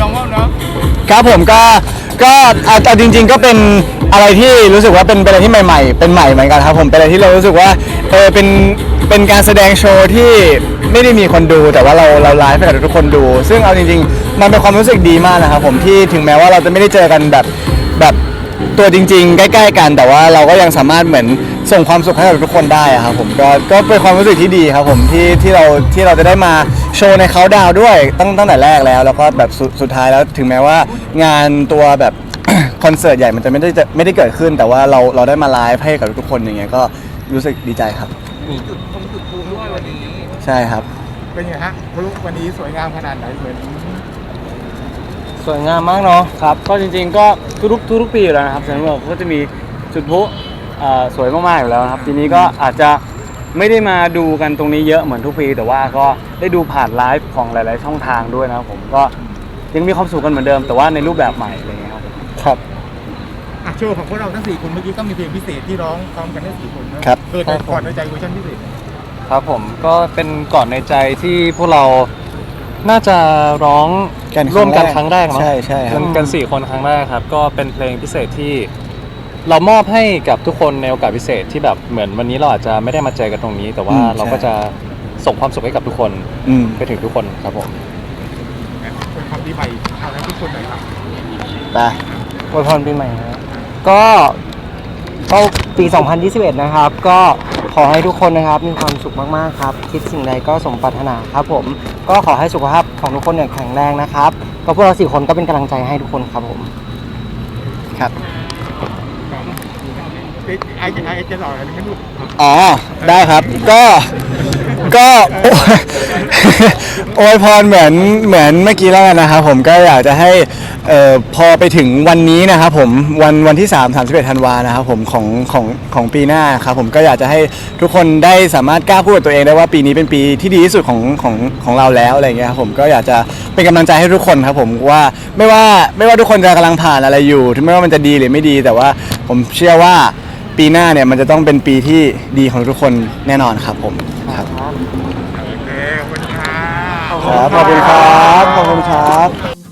น้องว่าเนาะครับผมก็ก็เอาเอาจริง ๆ ก็เป็นอะไรที่รู้สึกว่าเป็นเป็นอะไรที่ใหม่ ๆ เป็นใหม่เหมือนกันครับผมเป็นอะไรที่เรารู้สึกว่าเออเป็นเป็นการแสดงโชว์ที่ไม่ได้มีคนดูแต่ว่าเราเราไลฟ์ให้กับทุกคนดู ซึ่งเอาจริง ๆ มันเป็นความรู้สึกดีมากนะครับผมที่ถึงแม้ว่าเราจะไม่ได้เจอกันแบบแบบตัวจริง ๆ ใกล้ ๆ กัน แต่ว่าเราก็ยังสามารถเหมือน ส่งความสุขให้กับทุกคนได้อะครับผมก็ก็เป็นความรู้สึกที่ดีครับผมที่ที่เราที่เราจะได้มาโชว์ในเขาดาวด้วยตั้งตั้งแต่แรกแล้ว แล้วก็แบบสุดสุดท้ายแล้วถึงแม้ว่างานตัวแบบ คอนเสิร์ตใหญ่มันจะไม่ได้จะไม่ได้เกิดขึ้น แต่ว่าเราเราได้มาไลฟ์ให้กับทุกคนอย่างเงี้ยก็รู้สึกดีใจครับ มีจุดคงจุดภูมิด้วยวันนี้ ใช่ครับ เป็นไงฮะพลุวันนี้สวยงามขนาดไหนเหมือนสวยงามมากเนาะครับ ก็จริงๆก็ทุกๆทุกๆปีอยู่แล้วนะครับสำหรับก็จะมีจุดพลุ เอ่อสวยมากๆอยู่แล้วนะครับ ปีนี้ก็อาจจะไม่ได้มาดูกันตรงนี้เยอะเหมือนทุกปี แต่ว่าก็ได้ดูผ่านไลฟ์ของหลาย ๆ ช่องทางด้วยนะครับผมก็ยังมีความสุขกันเหมือนเดิม แต่ว่าในรูปแบบใหม่อะไรอย่างเงี้ยครับครับ อะโชว์ของพวกเราทั้งสี่คนเมื่อกี้ก็มีเพลงพิเศษที่ร้องพร้อมกันทั้งสี่คนนะครับ เกิดจากก่อนในใจเวอร์ชันพิเศษ ครับผมก็เป็นก่อนในใจที่พวกเราน่าจะร้องกันครั้งร่วมกันแรกครั้งแรกเนาะใช่ใช่ครับกันกันสี่คนครั้งแรกครับ ก็เป็นเพลงพิเศษที่ เรามอบให้กับทุกคนในโอกาสพิเศษที่แบบเหมือนวันนี้เราอาจจะไม่ได้มาเจอกันตรงนี้ แต่ว่าอืมเราก็ใช่ จะส่งความสุขให้กับทุกคนอืม ไปถึงทุกคนครับผม เป็นความดีใหม่เอาแล้วทุกคนหน่อยครับ ไปอวยพรปีใหม่นะก็เข้าปี 2021 นะครับ ก็ขอให้ทุกคนนะครับมีความสุขมาก ๆ ครับ คิดสิ่งใดก็สมปรารถนาครับผม ก็ขอให้สุขภาพของทุกคนเนี่ยแข็งแรงนะครับ ก็พวกเราสี่คนก็เป็นกำลังใจให้ทุกคนครับผม ครับ ไอ้ไอ้ไอจะหล่ออะไรไม่รู้อ๋อ ได้ครับ ก็ ก็โอ้ยพรเหมือน เหมือนเมื่อกี้แล้วกันนะครับผม ก็อยากจะให้ เอ่อ พอไปถึงวันนี้นะครับผม วันวันที่ 3 31ธันวานะครับผมของของของปีหน้าครับผม ก็อยากจะให้ทุกคนได้สามารถกล้าพูดกับตัวเองได้ว่าปีนี้เป็นปีที่ดีที่สุดของของของเราแล้วอะไรเงี้ยครับผม ก็อยากจะเป็นกำลังใจให้ทุกคนครับผมว่าไม่ว่าไม่ว่าทุกคนจะกำลังผ่านอะไรอยู่ ถึงแม้ว่ามันจะดีหรือไม่ดี แต่ว่าผมเชื่อว่า ปีหน้าเนี่ยมันจะต้องเป็นปีที่ดีของทุกคนแน่นอนครับผมครับโอเคขอบคุณค่ะครับขอบคุณครับขอบคุณครับ